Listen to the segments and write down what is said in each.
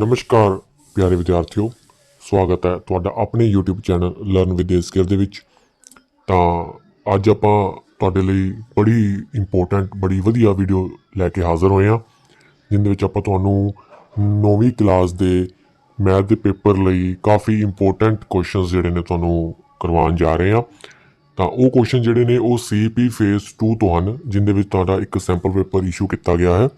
ਨਮਸਕਾਰ, ਪਿਆਰੇ ਵਿਦਿਆਰਥੀਓ। ਸਵਾਗਤ ਹੈ ਤੁਹਾਡਾ ਆਪਣੇ YouTube channel learn with skill ਦੇ ਵਿੱਚ। ਤਾਂ ਅੱਜ ਆਪਾਂ ਤੁਹਾਡੇ ਲਈ ਬੜੀ ਇੰਪੋਰਟੈਂਟ ਬੜੀ ਵਧੀਆ ਵੀਡੀਓ ਲੈ ਕੇ ਹਾਜ਼ਰ ਹੋਏ ਹਾਂ, ਜਿੰਦੇ ਵਿੱਚ ਆਪਾਂ ਤੁਹਾਨੂੰ ਨੌਵੀਂ ਕਲਾਸ ਦੇ ਮੈਥ ਦੇ ਪੇਪਰ ਲਈ ਕਾਫੀ ਇੰਪੋਰਟੈਂਟ ਕੁਐਸਚਨਸ ਜਿਹੜੇ ਨੇ ਤੁਹਾਨੂੰ ਕਰਵਾਉਣ ਜਾ ਰਹੇ ਹਾਂ। ਤਾਂ ਉਹ ਕੁਐਸਚਨ ਜਿਹੜੇ ਨੇ ਉਹ ਸੀਪੀ ਫੇਸ 2 ਤੋਂ ਹਨ, ਜਿੰਦੇ ਵਿੱਚ ਤੁਹਾਡਾ ਇੱਕ ਸੈਂਪਲ ਪੇਪਰ ਇਸ਼ੂ ਕੀਤਾ ਗਿਆ ਹੈ।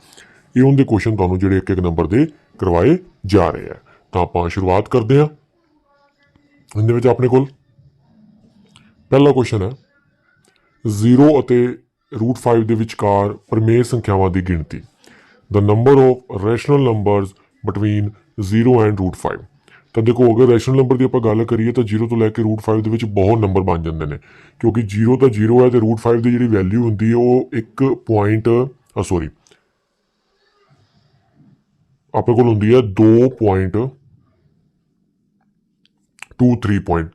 ਇਹ ਉਹਦੇ ਕੁਐਸਚਨ ਤੁਹਾਨੂੰ ਜਿਹੜੇ ਇੱਕ ਇੱਕ ਨੰਬਰ ਦੇ ਕਰਵਾਏ ਜਾ ਰਹੇ ਆ। ਤਾਂ ਆਪਾਂ ਸ਼ੁਰੂਆਤ ਕਰਦੇ ਹਾਂ। ਇਹਦੇ ਵਿੱਚ ਆਪਣੇ ਕੋਲ ਪਹਿਲਾ ਕੁਐਸਚਨ ਹੈ। 0 ਅਤੇ √5 ਦੇ ਵਿਚਕਾਰ ਪਰਮੇਯ ਸੰਖਿਆਵਾਂ ਦੀ ਗਿਣਤੀ। The number of rational numbers between 0 and √5 ਤਾਂ ਦੇਖੋ, ਅਗਰ ਰੈਸ਼ਨਲ ਨੰਬਰ ਦੀ ਆਪਾਂ ਗੱਲ ਕਰੀਏ ਤਾਂ 0 ਤੋਂ ਲੈ ਕੇ √5 ਦੇ ਵਿੱਚ ਬਹੁਤ ਨੰਬਰ ਬਣ ਜਾਂਦੇ ਨੇ। ਕਿਉਂਕਿ 0 ਤਾਂ 0 ਹੈ ਤੇ √5 ਦੀ ਜਿਹੜੀ ਵੈਲਿਊ ਹੁੰਦੀ ਹੈ ਉਹ ਇੱਕ ਪੁਆਇੰਟ ਸੌਰੀ ਆਪਣੇ ਕੋਲ ਹੁੰਦੀ ਹੈ 2.23 ਪੁਆਇੰਟ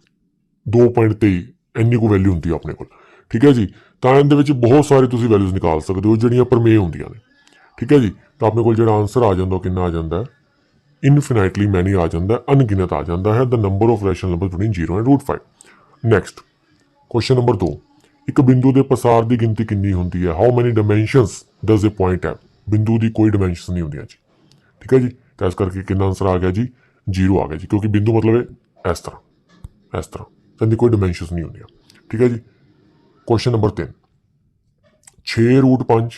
2.23 ਇੰਨੀ ਕੋ ਵੈਲਿਊ ਹੁੰਦੀ ਹੈ ਆਪਣੇ ਕੋਲ ਠੀਕ ਹੈ ਜੀ ਤਾਂ ਇਹਦੇ ਵਿੱਚ ਬਹੁਤ ਸਾਰੇ ਤੁਸੀਂ ਵੈਲਿਊਜ਼ ਨਿਕਾਲ ਸਕਦੇ ਹੋ ਜਿਹੜੀਆਂ ਪਰਮੇਯ ਹੁੰਦੀਆਂ ਨੇ ਠੀਕ ਹੈ ਜੀ ਤਾਂ ਆਪਣੇ ਕੋਲ ਜਿਹੜਾ ਆਨਸਰ ਆ ਜਾਂਦਾ ਉਹ ਕਿੰਨਾ ਆ ਜਾਂਦਾ ਹੈ ਇਨਫਿਨਾਈਟਲੀ ਮੈਨੀ ਆ ਜਾਂਦਾ ਹੈ ਆ ਜਾਂਦਾ ਹੈ the number of rational number between 0 and √5 next question number 2 ਇੱਕ ਬਿੰਦੂ ਦੇ ਪਸਾਰ ਦੀ ਗਿਣਤੀ ਕਿੰਨੀ ਹੁੰਦੀ ਹੈ how many dimensions does a point ਹੈ ਬਿੰਦੂ ਦੀ ਕੋਈ ਡਾਈਮੈਂਸ਼ਨ ਨਹੀਂ ਹੁੰਦੀਆਂ ਜੀ ਠੀਕ ਹੈ ਜੀ? ਤਾਂ ਇਸ ਕਰਕੇ ਕਿੰਨਾ ਆਨਸਰ ਆ ਗਿਆ ਜੀ? 0 ਆ ਗਿਆ ਜੀ, ਕਿਉਂਕਿ ਬਿੰਦੂ ਮਤਲਬ ਹੈ ਇਸ ਤਰ੍ਹਾਂ ਇਸ ਤਰ੍ਹਾਂ। ਇਹਦੀ ਕੋਈ ਡਾਈਮੈਂਸ਼ਨਸ ਨਹੀਂ ਹੁੰਦੀਆਂ। ਠੀਕ ਹੈ ਜੀ? ਕੁਐਸਚਨ ਨੰਬਰ 3 6 ਰੂਟ 5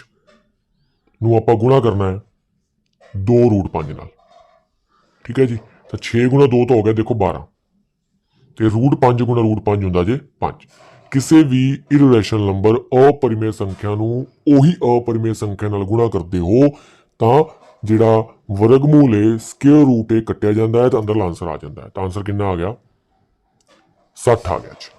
ਨੂੰ ਆਪਾਂ ਗੁਣਾ ਕਰਨਾ ਹੈ 2 ਰੂਟ 5 ਨਾਲ। ਠੀਕ ਹੈ ਜੀ? ਤਾਂ 6 ਗੁਣਾ 2 ਤਾਂ ਹੋ ਗਿਆ, ਦੇਖੋ 12 ਤੇ ਰੂਟ 5 ਗੁਣਾ ਰੂਟ 5 ਹੁੰਦਾ ਜੇ 5 ਕਿਸੇ ਵੀ ਇਰੈਸ਼ਨਲ ਨੰਬਰ ਅਪਰਿਮੇਯ ਸੰਖਿਆ ਨੂੰ ਉਹੀ ਅਪਰਿਮੇਯ ਸੰਖਿਆ ਨਾਲ ਗੁਣਾ ਕਰਦੇ ਹੋ, ਤਾਂ ਜਿਹੜਾ ਵਰਗਮੂਲ ਏ ਸਕੁਅਰ ਰੂਟ ਏ ਕੱਟਿਆ ਜਾਂਦਾ ਹੈ ਤਾਂ ਅੰਦਰਲਾ ਆਨਸਰ ਆ ਜਾਂਦਾ ਹੈ। ਤਾਂ ਆਨਸਰ ਕਿੰਨਾ ਆ ਗਿਆ? 60 ਆ ਗਿਆ ਜੀ।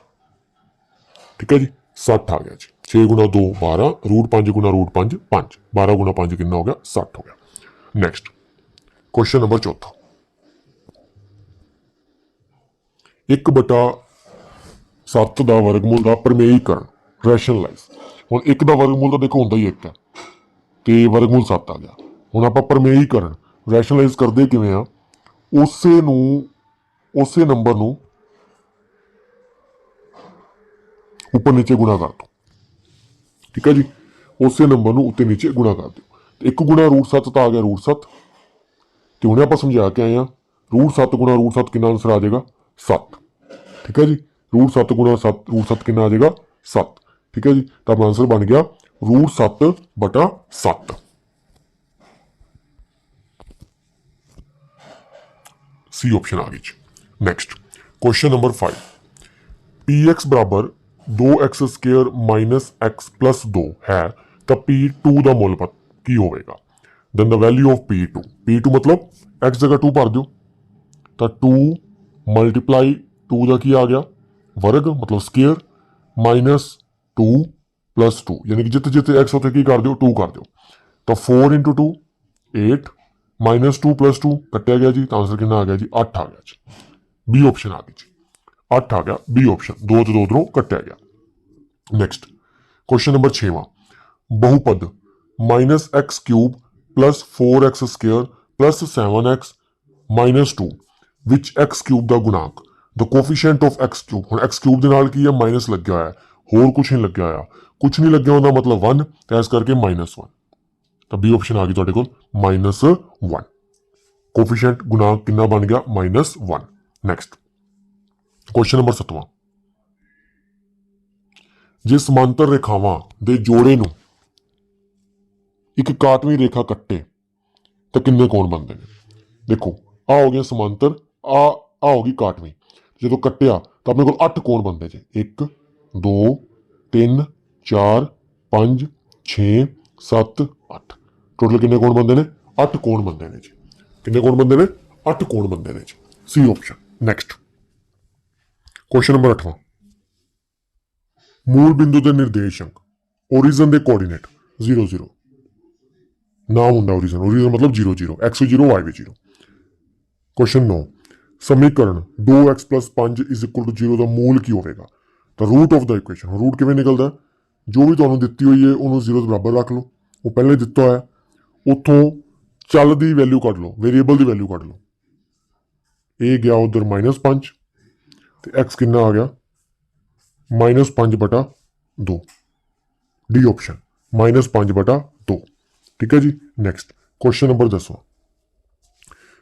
ਠੀਕ ਹੈ ਜੀ? 60 ਆ ਗਿਆ ਜੀ। 6 ਗੁਣਾ 2 12 ਰੂਟ 5 ਗੁਣਾ ਰੂਟ 5 5 12 ਗੁਣਾ 5 ਕਿੰਨਾ ਹੋ ਗਿਆ? 60 ਹੋ ਗਿਆ। ਨੈਕਸਟ ਕੁਐਸਚਨ ਨੰਬਰ ਚੌਥਾ। 1 ਬਟਾ 7 ਦਾ ਵਰਗਮੂਲ ਦਾ ਪਰਮੇਯੀਕਰਨ ਰੈਸ਼ਨਲਾਈਜ਼ ਹੁਣ 1 ਦਾ ਵਰਗਮੂਲ ਤਾਂ ਦੇਖੋ ਹੁੰਦਾ ਹੀ 1 ਹੈ। ਤੇ ਵਰਗਮੂਲ 7 ਆ ਗਿਆ। ਹੁਣ ਆਪਾਂ ਪਰਮੇਯੀਕਰਨ ਰੈਸ਼ਨਲਾਈਜ਼ ਕਰਦੇ ਕਿਵੇਂ ਆ, ਉਸੇ ਨੂੰ, ਉਸੇ ਨੰਬਰ ਨੂੰ ਉੱਪਰ ਨੀਚੇ ਗੁਣਾ ਕਰ ਦੋ ਠੀਕ ਹੈ ਜੀ? ਉਸੇ ਨੰਬਰ ਨੂੰ ਉੱਤੇ ਨੀਚੇ ਗੁਣਾ ਕਰ ਦਿਓ। ਤੇ 1 ਗੁਣਾ ਰੂਟ 7 ਤਾਂ ਆ ਗਿਆ ਰੂਟ 7 ਤੇ ਹੁਣੇ ਆਪਾਂ ਸਮਝਾ ਕੇ ਆਏ ਆ ਰੂਟ 7 ਗੁਣਾ ਰੂਟ 7 ਕਿੰਨਾ ਆਨਸਰ ਆ ਜਾਏਗਾ? 7 ਠੀਕ ਹੈ ਜੀ? ਰੂਟ 7 ਗੁਣਾ 7 ਰੂਟ 7 ਕਿੰਨਾ ਆ ਜਾਏਗਾ? 7 ਠੀਕ ਹੈ ਜੀ? ਤਾਂ ਆਪਣਾ ਆਨਸਰ ਬਣ ਗਿਆ ਰੂਟ 7 ਬਟਾ 7 ਸੀ ਆਪਸ਼ਨ ਆ ਗਈ ਜੀ ਨੈਕਸਟ ਕੁਐਸਚਨ ਨੰਬਰ 5 px ਬਰਾਬਰ 2x square minus x plus 2 ਹੈ ਤਾਂ p2 ਦਾ ਮੁੱਲ ਪਤ ਕੀ ਹੋਵੇਗਾ then the value of p2 p2 ਮਤਲਬ x ਜਗ੍ਹਾ 2 ਭਰ ਦਿਓ ਤਾਂ 2 ਮਲਟੀਪਲਾਈ 2 ਦਾ ਕੀ ਆ ਗਿਆ ਵਰਗ ਮਤਲਬ ਸਕੁਅਰ ਮਾਈਨਸ 2 ਪਲੱਸ 2 ਯਾਨੀ ਕਿ ਜਿੱਥੇ ਜਿੱਥੇ x ਉੱਥੇ ਕੀ ਕਰ ਦਿਓ 2 ਕਰ ਦਿਓ ਤਾਂ 4 2 8 ਮਾਈਨਸ 2 ਪਲੱਸ 2 ਕੱਟਿਆ ਗਿਆ ਜੀ ਤਾਂ ਆਨਸਰ ਕਿੰਨਾ ਆ ਗਿਆ ਜੀ 8 ਆ ਗਿਆ ਜੀ ਬੀ ਆਪਸ਼ਨ ਆ ਗਈ ਜੀ 8 ਆ ਗਿਆ ਬੀ ਆਪਸ਼ਨ 2 ਤੇ 2 ਉਧਰੋਂ ਕੱਟਿਆ ਗਿਆ ਨੈਕਸਟ ਕੁਐਸਚਨ ਨੰਬਰ 6ਵਾਂ ਬਹੁਪਦ minus x cube plus 4x square plus 7x minus 2 ਵਿੱਚ x ਕਿਊਬ ਦਾ ਗੁਣਾਂਕ? The coefficient of x cube ਹੁਣ x ਕਿਊਬ ਦੇ ਨਾਲ ਕੀ ਹੈ? ਮਾਈਨਸ ਲੱਗਿਆ ਹੋਇਆ ਹੈ। ਹੋਰ ਕੁਝ ਨਹੀਂ ਲੱਗਿਆ ਹੋਇਆ। ਕੁਝ ਨਹੀਂ ਲੱਗਿਆ ਹੁੰਦਾ ਮਤਲਬ 1 ਤੇ ਇਸ ਕਰਕੇ ਮਾਈਨਸ 1 ਤਾਂ ਬੀ ਆਪਸ਼ਨ ਆ ਗਈ ਤੁਹਾਡੇ ਕੋਲ ਮਾਈਨਸ 1 ਕੋਫੀਸ਼ੀਐਂਟ ਗੁਣਾਂਕ ਕਿੰਨਾ ਬਣ ਗਿਆ? ਮਾਈਨਸ 1 ਨੈਕਸਟ ਕੁਐਸਚਨ ਨੰਬਰ 7ਵਾਂ ਜੇ ਸਮਾਂਤਰ ਰੇਖਾਵਾਂ ਦੇ ਜੋੜੇ ਨੂੰ ਇੱਕ ਕਾਟਵੀਂ ਰੇਖਾ ਕੱਟੇ, ਤਾਂ ਕਿੰਨੇ ਕੋਣ ਬਣਦੇ ਨੇ? ਦੇਖੋ, ਆ ਹੋ ਗਿਆ ਸਮਾਂਤਰ, ਆ ਆ ਹੋ ਗਈ ਕਾਟਵੀਂ। ਜਦੋਂ ਕੱਟਿਆ, ਤਾਂ ਆਪਣੇ ਕੋਲ 8 ਕੋਣ ਬਣਦੇ ਜੇ। 1 2 3 4 5 6 7 8 ਟੋਟਲ ਕਿੰਨੇ ਕੋਣ ਬੰਦੇ ਨੇ? 8 ਕੋਣ ਬੰਦੇ ਨੇ ਜੀ। ਕਿੰਨੇ ਕੋਣ ਬੰਦੇ ਨੇ? 8 ਕੋਣ ਬੰਦੇ ਨੇ ਜੀ। C option next question number 8ਵਾਂ ਮੂਲ ਬਿੰਦੂ ਦੇ ਨਿਰਦੇਸ਼ਕ origin ਦੇ ਕੋਆਰਡੀਨੇਟ 0 0 ਨਾਮ ਹੁੰਦਾ origin origin ਮਤਲਬ 0 0 x 0 y 0 ਕੁਐਸਚਨ 9 ਸਮੀਕਰਨ 2x 5 0 ਦਾ ਮੂਲ ਕੀ ਹੋਵੇਗਾ? ਤਾਂ root of the equation root ਕਿਵੇਂ ਨਿਕਲਦਾ? ਜੋ ਵੀ ਤੁਹਾਨੂੰ ਦਿੱਤੀ ਹੋਈ ਹੈ, ਉਹਨੂੰ 0 ਦੇ ਬਰਾਬਰ ਰੱਖ ਲਓ। ਉਹ ਪਹਿਲੇ ਦਿੱਤਾ ਹੋਇਆ। ਉੱਥੋਂ ਚੱਲ ਦੀ ਵੈਲਿਊ ਕੱਢ ਲਓ ਵੇਰੀਏਬਲ ਦੀ ਵੈਲਿਊ ਕੱਢ ਲਓ। ਇਹ ਗਿਆ ਉਧਰ -5 ਤੇ x ਕਿੰਨਾ ਆ ਗਿਆ? -5 ਬਟਾ 2 ਡੀ ਆਪਸ਼ਨ -5 ਬਟਾ 2 ਠੀਕ ਹੈ ਜੀ? ਨੈਕਸਟ ਕੁਐਸਚਨ ਨੰਬਰ ਦੱਸੋ।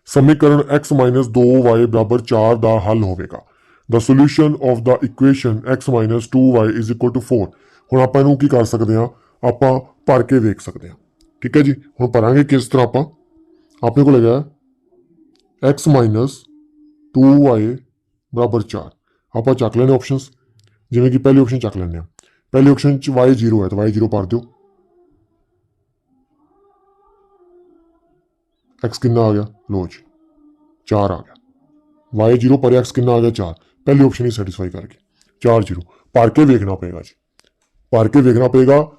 ਸਮੀਕਰਨ x 2y 4 ਦਾ ਹੱਲ ਹੋਵੇਗਾ। The solution of the equation x 2y 4 ਹੁਣ ਆਪਾਂ ਇਹਨੂੰ ਕੀ ਕਰ ਸਕਦੇ ਹਾਂ? ਆਪਾਂ ਭਰ ਕੇ ਵੇਖ ਸਕਦੇ ਹਾਂ। ਠੀਕ ਹੈ ਜੀ? ਹੁਣ ਭਰਾਂਗੇ ਕਿਸ ਤਰ੍ਹਾਂ ਆਪਾਂ? ਆਪਣੇ ਕੋਲ ਹੈਗਾ x 2y 4 ਆਪਾਂ ਚੱਕ ਲੈਣੇ ਆਪਸ਼ਨਸ ਜਿਵੇਂ ਕਿ ਪਹਿਲੀ ਆਪਸ਼ਨ ਚੱਕ ਲੈਂਦੇ ਹਾਂ। ਪਹਿਲੀ ਆਪਸ਼ਨ ਚ y 0 ਹੈ, ਤਾਂ y 0 ਭਰ ਦਿਓ। x ਕਿੰਨਾ ਆ ਗਿਆ? ਲੋ ਜੀ 4 ਆ ਗਿਆ। y 0 ਪਰ x ਕਿੰਨਾ ਆ ਗਿਆ? 4 ਪਹਿਲੀ ਆਪਸ਼ਨ ਹੀ ਸੈਟੀਸਫਾਈ ਕਰ ਗਈ 4 0 ਭਰ ਕੇ ਵੇਖਣਾ ਪਏਗਾ ਜੀ। ਭਰ ਕੇ ਵੇਖਣਾ ਪਏਗਾ,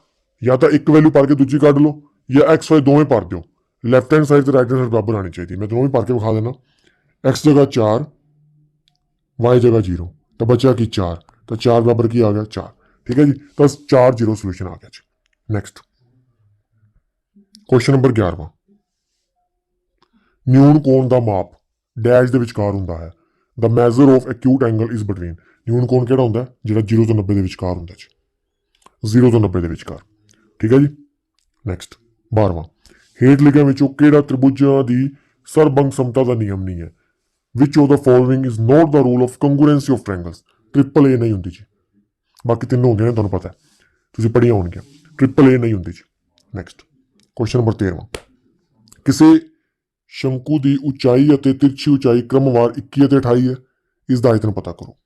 ਜਾਂ ਤਾਂ ਇੱਕ ਵੈਲਿਊ ਭਰ ਕੇ ਦੂਜੀ ਕੱਢ ਲਓ। ਜਾਂ x, y ਦੋਵੇਂ ਭਰ ਦਿਓ। ਲੈਫਟ ਹੈਂਡ ਸਾਈਡ ਤੇ ਰਾਈਟ ਹੈਂਡ ਸਾਈਡ ਬਰਾਬਰ ਆਣੀ ਚਾਹੀਦੀ। ਮੈਂ ਦੋਵੇਂ ਭਰ ਕੇ ਵਿਖਾ ਦੇਣਾ x ਜਗ੍ਹਾ 4 y ਜਗ੍ਹਾ 0 ਤਾਂ ਬਚਿਆ ਕੀ 4 ਤਾਂ 4 ਬਰਾਬਰ ਕੀ ਆ ਗਿਆ? 4 ਠੀਕ ਹੈ ਜੀ? ਤਾਂ 4 0 ਸੋਲੂਸ਼ਨ ਆ ਗਿਆ ਜੀ। ਨੈਕਸਟ ਕੁਐਸਚਨ ਨੰਬਰ 11ਵਾਂ ਨਿਊਨ ਕੋਣ ਦਾ ਮਾਪ ਡੈਸ਼ ਦੇ ਵਿਚਕਾਰ ਹੁੰਦਾ ਹੈ। The measure of acute angle is between neon ਕੋਣ ਕਿਹੜਾ ਹੁੰਦਾ ਜਿਹੜਾ 0 ਤੋਂ 90 ਦੇ ਵਿਚਕਾਰ ਹੁੰਦਾ ਜੀ। 0 ਤੋਂ 90 ਦੇ ਵਿਚਕਾਰ। ਠੀਕ ਹੈ ਜੀ? ਨੈਕਸਟ 12ਵਾਂ ਹੇਠ ਲਿਖਿਆਂ ਵਿੱਚੋਂ ਕਿਹੜਾ ਤ੍ਰਿਭੁਜਾਂ ਦੀ ਸਰਬੰਗ ਸਮਤਾ ਦਾ ਨਿਯਮ ਨਹੀਂ ਹੈ। which of the following is not the rule of congruency of triangles triple A ਨਹੀਂ ਹੁੰਦੀ ਜੀ। ਬਾਕੀ ਤਿੰਨੋਂ ਹੁੰਦੀਆਂ ਨੇ, ਤੁਹਾਨੂੰ ਪਤਾ ਹੈ। ਤੁਸੀਂ ਪੜ੍ਹੀਆਂ ਹੋਣਗੀਆਂ। ਟ੍ਰਿਪਲ ਏ ਨਹੀਂ ਹੁੰਦੀ ਜੀ। ਨੈਕਸਟ ਕੁਐਸਚਨ ਨੰਬਰ 13ਵਾਂ ਕਿਸੇ ਸ਼ੰਕੂ ਦੀ ਉਚਾਈ ਅਤੇ ਤਿਰਛੀ ਉਚਾਈ ਕ੍ਰਮਵਾਰ 21 ਅਤੇ 28 ਹੈ, ਇਸ ਦਾ ਆਇਤਨ ਪਤਾ ਕਰੋ।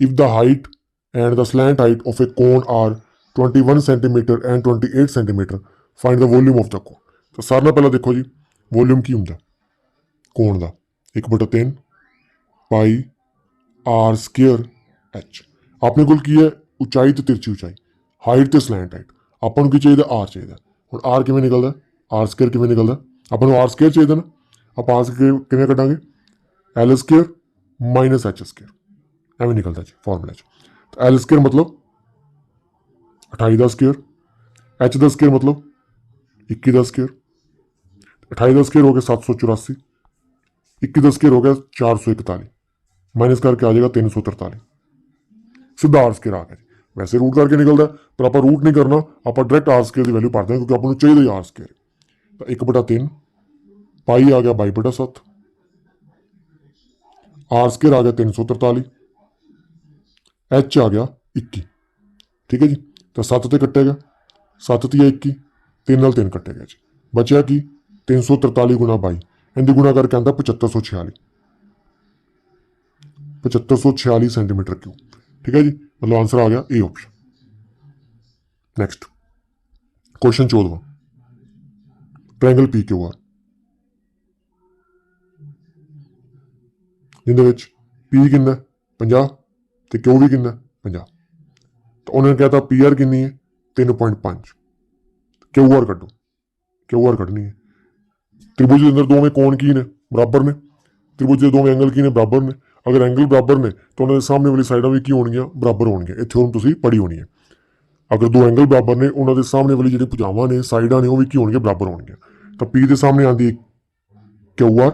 If the height and the slant height of a cone are 21 centimeter and 28 centimeter find the volume of the cone ਤਾਂ ਸਾਰਿਆਂ ਨਾਲੋਂ ਪਹਿਲਾਂ ਦੇਖੋ ਜੀ ਵੋਲਿਊਮ ਕੀ ਹੁੰਦਾ ਕੋਣ ਦਾ 1/3 ਪਾਈ r ਸਕੁਅਰ h ਆਪਣੇ ਕੋਲ ਕੀ ਹੈ ਉਚਾਈ ਤੇ ਤਿਰਛੀ ਉਚਾਈ ਹਾਈਟ ਤੇ ਸਲੈਂਟ ਹਾਈਟ ਆਪਾਂ ਨੂੰ ਕੀ ਚਾਹੀਦਾ r ਚਾਹੀਦਾ ਹੁਣ r ਕਿਵੇਂ ਨਿਕਲਦਾ r ਸਕੁਅਰ ਕਿਵੇਂ ਨਿਕਲਦਾ ਆਪਾਂ ਨੂੰ r ਸਕੁਅਰ ਚਾਹੀਦਾ ਨਾ ਆਪਾਂ r ਸਕੁਅਰ ਕਿਵੇਂ ਕੱਢਾਂਗੇ l square minus h square ਐਵੇਂ ਨਿਕਲਦਾ ਜੀ ਫਾਰਮੂਲਾ ਚ ਤਾਂ l ਸਕੁਅਰ ਮਤਲਬ 28 ਦਾ ਸਕੁਅਰ h ਦਾ ਸਕੁਅਰ ਮਤਲਬ 21 ਦਾ ਸਕੁਅਰ 28 ਦਾ ਸਕੁਅਰ ਹੋ ਗਿਆ 784 21 ਦਾ ਸਕੁਅਰ ਹੋ ਗਿਆ 441 ਮਾਈਨਸ ਕਰਕੇ ਆ ਜਾਏਗਾ 343 ਸਿੱਧਾ r ਸਕੁਅਰ ਆ ਗਿਆ ਜੀ ਵੈਸੇ ਰੂਟ ਕਰਕੇ ਨਿਕਲਦਾ ਪਰ ਆਪਾਂ ਰੂਟ ਨਹੀਂ ਕਰਨਾ ਆਪਾਂ ਡਾਇਰੈਕਟ r ਸਕੁਅਰ ਦੀ ਵੈਲਿਊ ਭਰਦੇ ਹਾਂ ਕਿਉਂਕਿ ਆਪਾਂ ਨੂੰ ਚਾਹੀਦਾ ਹੀ r ਸਕੁਅਰ ਤਾਂ 1/3 ਪਾਈ ਆ ਗਿਆ 22/7 r ਸਕੁਅਰ ਆ ਗਿਆ 343 h ਆ ਗਿਆ 21 ਠੀਕ ਹੈ ਜੀ ਤਾਂ 7 ਤੇ ਕੱਟੇਗਾ 7 ਤੇ 21 3 ਨਾਲ 3 ਕੱਟੇਗਾ ਜੀ। ਬਚਿਆ ਕੀ? 343 ਗੁਣਾ 22 ਇਹਦੇ ਗੁਣਾ ਕਰਕੇ ਆਂਦਾ 7546 7546 ਸੈਂਟੀਮੀਟਰ ਕਿਊਬ। ਠੀਕ ਹੈ ਜੀ? ਮਤਲਬ ਆਨਸਰ ਆ ਗਿਆ ਏ ਆਪਸ਼ਨ ਨੈਕਸਟ ਕੁਐਸਚਨ 14ਵਾਂ ਟ੍ਰਾਇੰਗਲ ਪੀ ਕਿਊ ਆਰ ਜਿਹਦੇ ਵਿੱਚ ਪੀ ਕਿੰਨਾ? 50 ਤੇ ਕਿਊ ਵੀ ਕਿੰਨਾ? 50 ਤਾਂ ਉਹਨੇ ਕਹਤਾ ਪੀ ਆਰ ਕਿੰਨੀ ਹੈ? 3.5 ਕਿਊ ਆਰ ਕੱਢੋ। ਕਿਊ ਆਰ ਕੱਢਣੀ ਹੈ। ਤ੍ਰਿਭੁਜ ਦੇ ਅੰਦਰ ਦੋਵੇਂ ਕੋਣ ਕੀ ਨੇ? ਬਰਾਬਰ ਨੇ। ਤ੍ਰਿਭੁਜ ਦੇ ਦੋਵੇਂ ਐਂਗਲ ਕੀ ਨੇ? ਬਰਾਬਰ ਨੇ। ਅਗਰ ਐਂਗਲ ਬਰਾਬਰ ਨੇ, ਤਾਂ ਉਹਨਾਂ ਦੇ ਸਾਹਮਣੇ ਵਾਲੀ ਸਾਈਡਾਂ ਵੀ ਕੀ ਹੋਣਗੀਆਂ? ਬਰਾਬਰ ਹੋਣਗੀਆਂ। ਇੱਥੇ ਹੁਣ ਤੁਸੀਂ ਪੜੀ ਹੋਣੀ ਹੈ। ਅਗਰ ਦੋ ਐਂਗਲ ਬਰਾਬਰ ਨੇ, ਉਹਨਾਂ ਦੇ ਸਾਹਮਣੇ ਵਾਲੀ ਜਿਹੜੀ ਭੁਜਾਵਾਂ ਨੇ ਸਾਈਡਾਂ ਨੇ, ਉਹ ਵੀ ਕੀ ਹੋਣਗੀਆਂ? ਬਰਾਬਰ ਹੋਣਗੀਆਂ। ਤਾਂ ਪੀ ਦੇ ਸਾਹਮਣੇ ਆਂਦੀ ਹੈ ਕਿਊ ਆਰ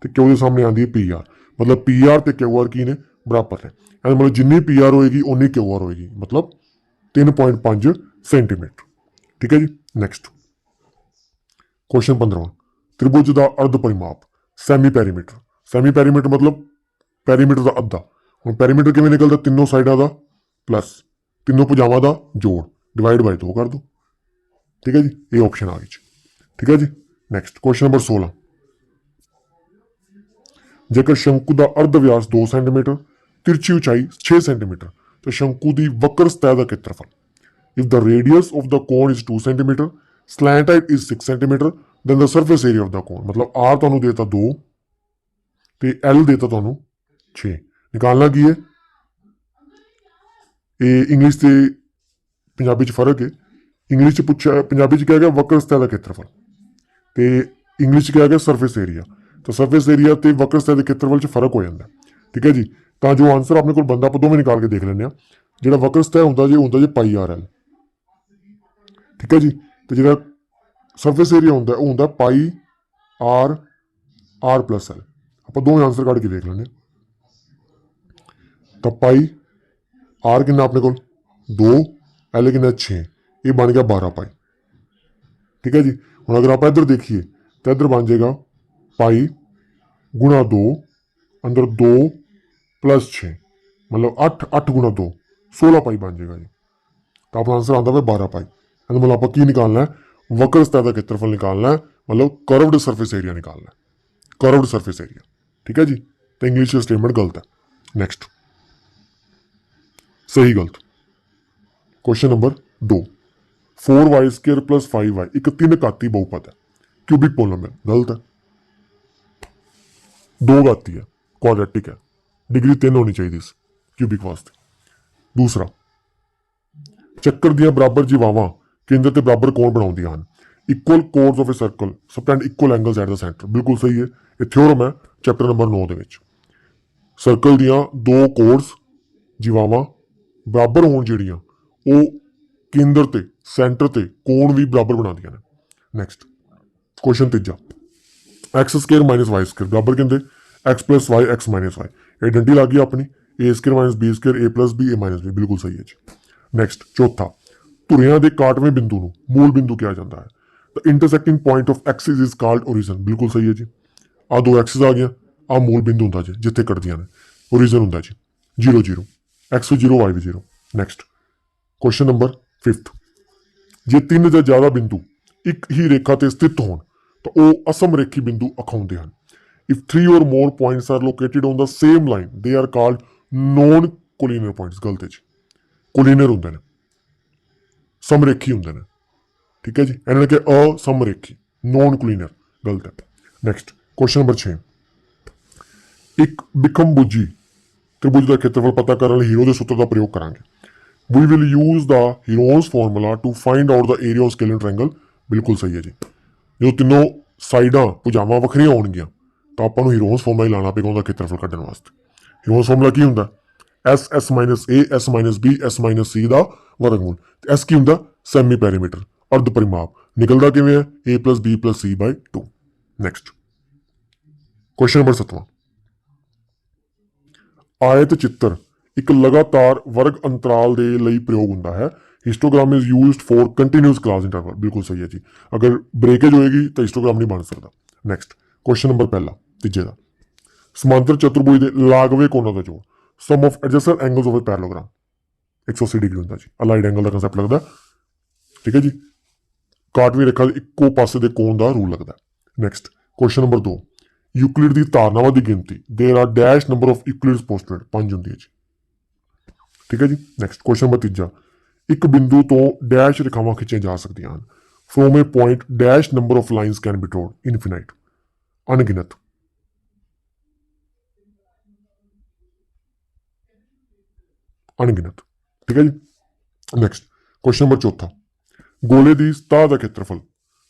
ਤੇ ਕਿਊ ਦੇ ਸਾਹਮਣੇ ਆਂਦੀ ਹੈ ਪੀ ਆਰ ਮਤਲਬ ਪੀ ਆਰ ਤੇ ਕਿਊ ਆਰ ਕੀ ਨੇ? ਬਰਾਬਰ ਨੇ। ਇਹਦਾ ਮਤਲਬ ਜਿੰਨੀ ਪੀ ਆਰ ਹੋਏਗੀ ਉਨੀ ਕਿਊ ਆਰ ਹੋਏਗੀ। ਮਤਲਬ 3.5 ਸੈਂਟੀਮੀਟਰ ਠੀਕ ਹੈ ਜੀ? ਨੈਕਸਟ ਕੁਐਸਚਨ 15 ਤ੍ਰਿਭੁਜ ਦਾ ਅਰਧ ਪਰਿਮਾਪ ਸੈਮੀ ਪੈਰੀਮੀਟਰ ਸੈਮੀ ਪੈਰੀਮੀਟਰ ਮਤਲਬ ਪੈਰੀਮੀਟਰ ਦਾ ਅੱਧਾ। ਹੁਣ ਪੈਰੀਮੀਟਰ ਕਿਵੇਂ ਨਿਕਲਦਾ? ਤਿੰਨੋਂ ਸਾਈਡਾਂ ਦਾ ਪਲੱਸ ਤਿੰਨੋਂ ਭੁਜਾਵਾਂ ਦਾ ਜੋੜ। ਡਿਵਾਈਡ ਬਾਈ 2 ਕਰ ਦੋ। ਠੀਕ ਹੈ ਜੀ? ਇਹ ਆਪਸ਼ਨ ਆ ਗਈ ਠੀਕ ਹੈ ਜੀ? ਨੈਕਸਟ ਕੁਐਸਚਨ ਨੰਬਰ 16 ਜੇਕਰ ਸ਼ੰਕੂ ਦਾ ਅਰਧ ਵਿਆਸ 2 ਸੈਂਟੀਮੀਟਰ, ਤਿਰਛੀ ਉਚਾਈ 6 ਸੈਂਟੀਮੀਟਰ, ਤਾਂ ਸ਼ੰਕੂ ਦੀ ਵਕਰ ਸਤਹ ਦਾ ਖੇਤਰਫਲ। If the radius of the cone is 2 centimetre slant height is 6 centimetre then the surface area of the cone ਮਤਲਬ r ਤੁਹਾਨੂੰ ਦੇਤਾ 2 ਤੇ l ਦੇਤਾ ਤੁਹਾਨੂੰ 6 ਨਿਕਾਲਣਾ ਕੀ ਹੈ ਇਹ ਇੰਗਲਿਸ਼ ਤੇ ਪੰਜਾਬੀ ਚ ਫ਼ਰਕ ਹੈ ਇੰਗਲਿਸ਼ ਚ ਪੁੱਛਿਆ ਪੰਜਾਬੀ ਚ ਕਿਹਾ ਗਿਆ ਵਕਰ ਸਤਹ ਦਾ ਖੇਤਰਫਲ ਤੇ ਇੰਗਲਿਸ਼ ਚ ਕਿਹਾ ਗਿਆ ਸਰਫੇਸ ਏਰੀਆ ਤਾਂ ਸਰਫੇਸ ਏਰੀਆ ਤੇ ਵਕਰ ਸਤਹ ਦੇ ਖੇਤਰਫਲ ਚ ਫ਼ਰਕ ਹੋ ਜਾਂਦਾ ਠੀਕ ਹੈ ਜੀ ਤਾਂ ਜੋ ਆਨਸਰ ਆਪਣੇ ਕੋਲ ਬੰਦਾ ਆਪਾਂ ਦੋਵੇਂ ਨਿਕਾਲ ਕੇ ਦੇਖ ਲੈਂਦੇ ਆ ਜਿਹੜਾ ਵਕਰ ਸਤਹ ਹੁੰਦਾ ਜੇ ਹੁੰਦਾ ਜੇ ਪਾਈ ਆਰ ਐਲ ਠੀਕ ਹੈ ਜੀ? ਤੇ ਜਿਹੜਾ ਸਰਫੇਸ ਏਰੀਆ ਹੁੰਦਾ, ਉਹ ਹੁੰਦਾ pi R R plus L ਆਪਾਂ ਦੋਵੇਂ ਆਨਸਰ ਕੱਢ ਕੇ ਦੇਖ ਲੈਂਦੇ ਹਾਂ। ਤਾਂ ਪਾਈ ਆਰ ਕਿੰਨਾ ਆਪਣੇ ਕੋਲ? 2 ਐਲ ਕਿੰਨਾ? 6 ਇਹ ਬਣ ਗਿਆ 12 ਪਾਈ ਠੀਕ ਹੈ ਜੀ? ਹੁਣ ਅਗਰ ਆਪਾਂ ਇੱਧਰ ਦੇਖੀਏ, ਤਾਂ ਇੱਧਰ ਬਣ ਜਾਏਗਾ ਪਾਈ ਗੁਣਾ 2 ਅੰਦਰ 2 ਪਲੱਸ 6 ਮਤਲਬ 8 8 ਗੁਣਾ 2 16 ਪਾਈ ਬਣ ਜਾਏਗਾ ਜੀ। ਤਾਂ ਆਪਣਾ ਆਨਸਰ ਆਉਂਦਾ ਵੇ 12 ਪਾਈ ਇਹਦਾ ਮਤਲਬ ਆਪਾਂ ਕੀ ਨਿਕਾਲਣਾ ਹੈ? ਵਕਰ ਸਤਹ ਦਾ ਖੇਤਰਫਲ ਨਿਕਾਲਣਾ ਹੈ। ਮਤਲਬ ਕਰਵਡ ਸਰਫੇਸ ਏਰੀਆ ਨਿਕਾਲਣਾ ਹੈ। ਕਰਵਡ ਸਰਫੇਸ ਏਰੀਆ ਠੀਕ ਹੈ ਜੀ? ਤਾਂ ਇੰਗਲਿਸ਼ ਚ ਸਟੇਟਮੈਂਟ ਗਲਤ ਹੈ। ਨੈਕਸਟ ਸਹੀ ਗਲਤ। Question number 2 4y square 5y ਇੱਕ ਤਿੰਨ ਘਾਤੀ ਬਹੁਪਦ ਹੈ। ਕਿਊਬਿਕ ਪੋਲੀਨੋਮੀਅਲ ਗਲਤ ਹੈ। ਦੋ ਘਾਤੀ ਹੈ। ਕੁਆਡਰੈਟਿਕ ਹੈ। ਡਿਗਰੀ 3 ਹੋਣੀ ਚਾਹੀਦੀ ਸੀ। ਕਿਊਬਿਕ ਵਾਸਤੇ। ਦੂਸਰਾ। ਚੱਕਰ ਦੀਆਂ ਬਰਾਬਰ ਜੀਵਾਵਾਂ ਕੇਂਦਰ ਤੇ ਬਰਾਬਰ ਕੋਣ ਬਣਾਉਂਦੀਆਂ ਹਨ। Equal chords of a circle subtend equal angles at the centre ਬਿਲਕੁਲ ਸਹੀ ਹੈ। ਇਹ ਥਿਓਰਮ ਹੈ ਚੈਪਟਰ ਨੰਬਰ 9 ਦੇ ਵਿੱਚ। ਸਰਕਲ ਦੀਆਂ ਦੋ ਕੋਰਸ ਜੀਵਾਵਾਂ ਬਰਾਬਰ ਹੋਣ ਜਿਹੜੀਆਂ, ਉਹ ਕੇਂਦਰ ਤੇ ਸੈਂਟਰ ਤੇ ਕੋਣ ਵੀ ਬਰਾਬਰ ਬਣਾਉਂਦੀਆਂ ਨੇ। ਨੈਕਸਟ ਕੁਐਸਚਨ ਤੀਜਾ। x square minus y square ਬਰਾਬਰ ਕਹਿੰਦੇ? x plus y, x minus y ਆਇਡੈਂਟੀ ਲੱਗ ਗਈ ਆਪਣੀ। a square minus b square a plus b, a minus b, ਬਿਲਕੁਲ ਸਹੀ ਹੈ ਜੀ। ਨੈਕਸਟ ਚੌਥਾ। ਧੁਰਿਆਂ ਦੇ ਕਾਟਵੇਂ ਬਿੰਦੂ ਨੂੰ ਮੂਲ ਬਿੰਦੂ ਕਿਹਾ ਜਾਂਦਾ ਹੈ। The intersecting point of axis is called origin ਬਿਲਕੁਲ ਸਹੀ ਹੈ ਜੀ। ਆ ਦੋ ਐਕਸਿਸ ਆ ਗਿਆ ਆ ਮੂਲ ਬਿੰਦੂ ਹੁੰਦਾ ਜੀ, ਜਿੱਥੇ ਕੱਟਦੀਆਂ ਨੇ। ਓਰੀਜ਼ਨ ਹੁੰਦਾ ਜੀ। 0 0 x 0 y 0 next question number 5th ਜੇ ਤਿੰਨ ਜਾਂ ਜ਼ਿਆਦਾ ਬਿੰਦੂ ਇੱਕ ਹੀ ਰੇਖਾ ਤੇ ਸਥਿਤ ਹੋਣ, ਤਾਂ ਉਹ ਅਸਮ ਰੇਖੀ ਬਿੰਦੂ ਅਖਾਉਂਦੇ ਹਨ। If three or more points are located on the same line, they are called non collinear points ਗਲਤ ਹੈ ਜੀ। ਕੋਲੀਨਰ ਹੁੰਦੇ ਨੇ। ਸਮਰੇਖੀ ਹੁੰਦੇ ਨੇ। ਠੀਕ ਹੈ ਜੀ? ਇਹਨਾਂ ਨੇ ਕਿ ਅਸਮਰੇਖੀ ਨੋਨ ਕੋਲੀਨਰ ਗਲਤ ਹੈ। ਨੈਕਸਟ ਕੁਐਸਚਨ ਨੰਬਰ 6 ਇੱਕ ਬਿਖਮਬੁਜੀ ਤ੍ਰਿਭੁਜ ਦਾ ਖੇਤਰਫਲ ਪਤਾ ਕਰਨ ਲਈ ਹੀਰੋ ਦੇ ਸੂਤਰ ਦਾ ਪ੍ਰਯੋਗ ਕਰਾਂਗੇ। We will use the hero's formula to find out the area of scalene triangle ਬਿਲਕੁਲ ਸਹੀ ਹੈ ਜੀ। ਜਦੋਂ ਤਿੰਨੋਂ ਸਾਈਡਾਂ ਭੁਜਾਵਾਂ ਵੱਖਰੀਆਂ ਹੋਣਗੀਆਂ, ਤਾਂ ਆਪਾਂ ਨੂੰ ਹੀਰੋਸ ਫਾਰਮੂਲਾ ਹੀ ਲਾਣਾ ਪਏਗਾ ਉਹਦਾ ਖੇਤਰਫਲ ਕੱਢਣ ਵਾਸਤੇ। ਹੀਰੋਸ ਫਾਰਮੂਲਾ ਕੀ ਹੁੰਦਾ? S S a, s b, s c ਦਾ ਵਰਗਮੂਲ ਤੇ s ਕੀ ਹੁੰਦਾ? ਸੈਮੀ ਪੈਰੀਮੀਟਰ ਅਰਧ ਪਰਿਮਾਪ ਨਿਕਲਦਾ ਕਿਵੇਂ ਹੈ? A b c 2 next question number 7 ਆਇਤ ਚਿੱਤਰ ਇੱਕ ਲਗਾਤਾਰ ਵਰਗ ਅੰਤਰਾਲ ਦੇ ਲਈ ਪ੍ਰਯੋਗ ਹੁੰਦਾ ਹੈ। Histogram is used for continuous class interval ਬਿਲਕੁਲ ਸਹੀ ਹੈ ਜੀ। ਅਗਰ ਬ੍ਰੇਕੇਜ ਹੋਏਗੀ, ਤਾਂ ਹਿਸਟੋਗ੍ਰਾਮ ਨਹੀਂ ਬਣ ਸਕਦਾ। ਨੈਕਸਟ ਕੁਐਸਚਨ ਨੰਬਰ ਪਹਿਲਾ, ਤੀਜੇ ਦਾ। ਸਮਾਂਤਰ ਚਤੁਰਭੁਜ ਦੇ ਲਾਗਵੇ ਕੋਣਾਂ ਦਾ ਜੋੜ। sum of adjusted angles of a parallelogram 180 degree ਹੁੰਦਾ ਜੀ ਅਲਾਈਡ ਐਂਗਲ ਦਾ ਕਨਸੈਪਟ ਲੱਗਦਾ ਠੀਕ ਹੈ ਜੀ ਕਾਟਵੀਂ ਰੇਖਾ ਦੇ ਇੱਕੋ ਪਾਸੇ ਦੇ ਕੋਣ ਦਾ ਰੂਲ ਲੱਗਦਾ ਨੈਕਸਟ ਕੁਐਸਚਨ ਨੰਬਰ 2 ਯੂਕਲਿਡ ਦੀ ਧਾਰਨਾਵਾਂ ਦੀ ਗਿਣਤੀ there are dash number of Euclid's postulate ਪੰਜ ਹੁੰਦੀ ਹੈ ਜੀ ਠੀਕ ਹੈ ਜੀ ਨੈਕਸਟ ਕੁਐਸਚਨ ਨੰਬਰ ਤੀਜਾ ਇੱਕ ਬਿੰਦੂ ਤੋਂ ਡੈਸ਼ ਰੇਖਾਵਾਂ ਖਿੱਚੀਆਂ ਜਾ ਸਕਦੀਆਂ ਹਨ from a point dash number of lines can be drawn infinite ਅਣਗਿਣਤ ਅਣਗਿਣਤ ਠੀਕ ਹੈ ਜੀ? ਨੈਕਸਟ ਕੁਐਸਚਨ ਨੰਬਰ ਚੌਥਾ। ਗੋਲੇ ਦੀ ਸਤਹ ਦਾ ਖੇਤਰਫਲ।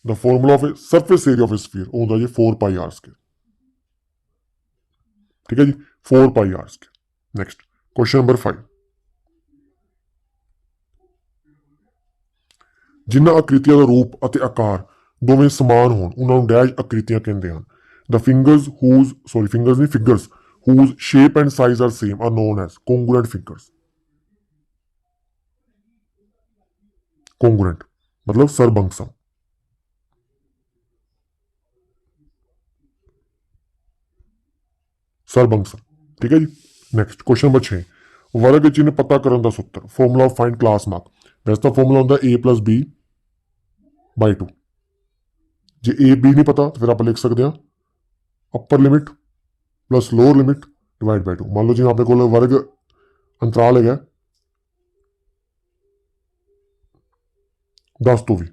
The formula of surface area of a sphere ਹੁੰਦਾ ਜੀ 4 ਪਾਈ ਆਰ ਸਕੁਅਰ ਠੀਕ ਹੈ ਜੀ? 4 pi R square next question number 5 ਜਿਨ੍ਹਾਂ ਆਕ੍ਰਿਤੀਆਂ ਦਾ ਰੂਪ ਅਤੇ ਆਕਾਰ ਦੋਵੇਂ ਸਮਾਨ ਹੋਣ, ਉਹਨਾਂ ਨੂੰ ਡੈਸ਼ ਆਕ੍ਰਿਤੀਆਂ ਕਹਿੰਦੇ ਹਨ। The fingers whose, sorry, fingers ਨਹੀਂ, figures whose shape and size are same are known as congruent figures congruent मतलब ਸਰਬੰਗਸਮ ਸਰਬੰਗਸਮ ਠੀਕ ਹੈ ਜੀ ਨੈਕਸਟ ਕੁਐਸਚਨ ਨੰਬਰ 6 ਵਰਗ ਚਿੰਨ੍ਹ ਪਤਾ ਕਰਨ ਦਾ ਸੂਤਰ formula of find class mark ਵੈਸੇ ਤਾਂ ਫਾਰਮੂਲਾ ਹੁੰਦਾ a b by 2 ਜੇ a b ਨਹੀਂ ਪਤਾ ਤਾਂ ਫਿਰ ਆਪਾਂ ਲਿਖ ਸਕਦੇ ਹਾਂ upper limit plus lower limit divide by 2 ਮੰਨ ਲਓ ਜਿਵੇਂ ਆਪਣੇ ਕੋਲ ਵਰਗ ਅੰਤਰਾਲ ਹੈਗਾ 10 ਤੋਂ ਵੀ।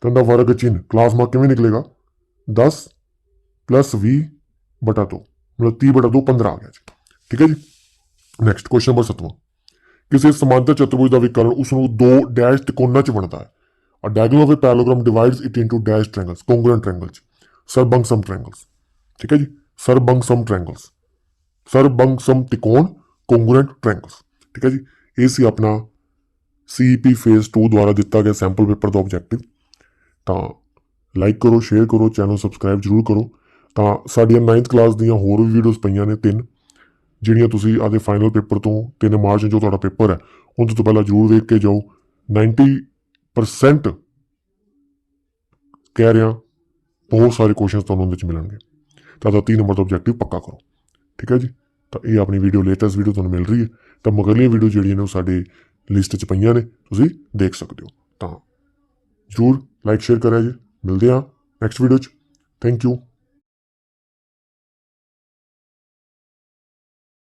ਤਾਂ ਦਾ ਵਰਗ ਚਿੰਨ੍ਹ ਕਲਾਸ ਮਾਰਕ ਕਿਵੇਂ ਨਿਕਲੇਗਾ? 10 ਪਲੱਸ 20 ਬਟਾ 2 ਮਤਲਬ 30 ਬਟਾ 2 15 ਆ ਗਿਆ ਜੀ। ਠੀਕ ਹੈ ਜੀ? ਨੈਕਸਟ ਕੁਐਸਚਨ ਨੰਬਰ 7ਵਾਂ ਕਿਸੇ ਸਮਾਂਤਰ ਚਤੁਰਭੁਜ ਦਾ ਵਿਕਰਨ ਉਸ ਨੂੰ ਦੋ ਡੈਸ਼ ਤਿਕੋਣਾਂ ਚ ਬਣਦਾ ਹੈ। A diagonal of a parallelogram divides it into dash triangles, congruent triangles, ਸਰਬੰਗਸਮ triangles. ਠੀਕ ਹੈ ਜੀ? ਸਰਬੰਗਸਮ triangles. ਸਰਬੰਗਸਮ ਤਿਕੋਣ congruent triangles. ਠੀਕ ਹੈ ਜੀ? ਇਹ ਸੀ ਆਪਣਾ CEP ਫੇਜ਼ 2 ਦੁਆਰਾ ਦਿੱਤਾ ਗਿਆ ਸੈਂਪਲ ਪੇਪਰ ਦਾ ਆਬਜੈਕਟਿਵ ਤਾਂ ਲਾਈਕ ਕਰੋ ਸ਼ੇਅਰ ਕਰੋ ਚੈਨਲ ਸਬਸਕ੍ਰਾਈਬ ਜਰੂਰ ਕਰੋ। ਤਾਂ ਸਾਡੀਆਂ 9th ਕਲਾਸ ਦੀਆਂ ਹੋਰ ਵੀ ਵੀਡੀਓਜ਼ ਪਈਆਂ ਨੇ ਤਿੰਨ, ਜਿਹੜੀਆਂ ਤੁਸੀਂ ਆਦੇ ਫਾਈਨਲ ਪੇਪਰ ਤੋਂ 3 ਮਾਰਚ ਜੋ ਤੁਹਾਡਾ ਪੇਪਰ ਹੈ ਉਹਦੇ ਤੋਂ ਪਹਿਲਾਂ ਜਰੂਰ ਵੇਖ ਕੇ ਜਾਓ। 90% ਕਹਿ ਰਿਹਾ, ਬਹੁਤ ਸਾਰੇ ਕੁਐਸਚਨਸ ਤੁਹਾਨੂੰ ਉਹਦੇ ਵਿੱਚ ਮਿਲਣਗੇ। ਤਾਂ ਦਾ 3 ਨੰਬਰ ਦਾ ਆਬਜੈਕਟਿਵ ਪੱਕਾ ਕਰੋ। ਠੀਕ ਹੈ ਜੀ? ਤਾਂ ਇਹ ਆਪਣੀ ਵੀਡੀਓ ਲੇਟੈਸਟ ਵੀਡੀਓ ਤੁਹਾਨੂੰ ਮਿਲ ਰਹੀ ਹੈ। ਤਾਂ ਮਗਰਲੀਆਂ ਵੀਡੀਓ ਜਿਹੜੀਆਂ ਨੇ ਉਹ ਸਾਡੇ ਲਿਸਟ 'ਚ ਪਈਆਂ ਨੇ ਤੁਸੀਂ ਦੇਖ ਸਕਦੇ ਹੋ। ਤਾਂ ਜਰੂਰ ਲਾਈਕ ਸ਼ੇਅਰ ਕਰਿਆ ਜੀ। ਮਿਲਦੇ ਹਾਂ ਨੈਕਸਟ ਵੀਡੀਓ 'ਚ। Thank you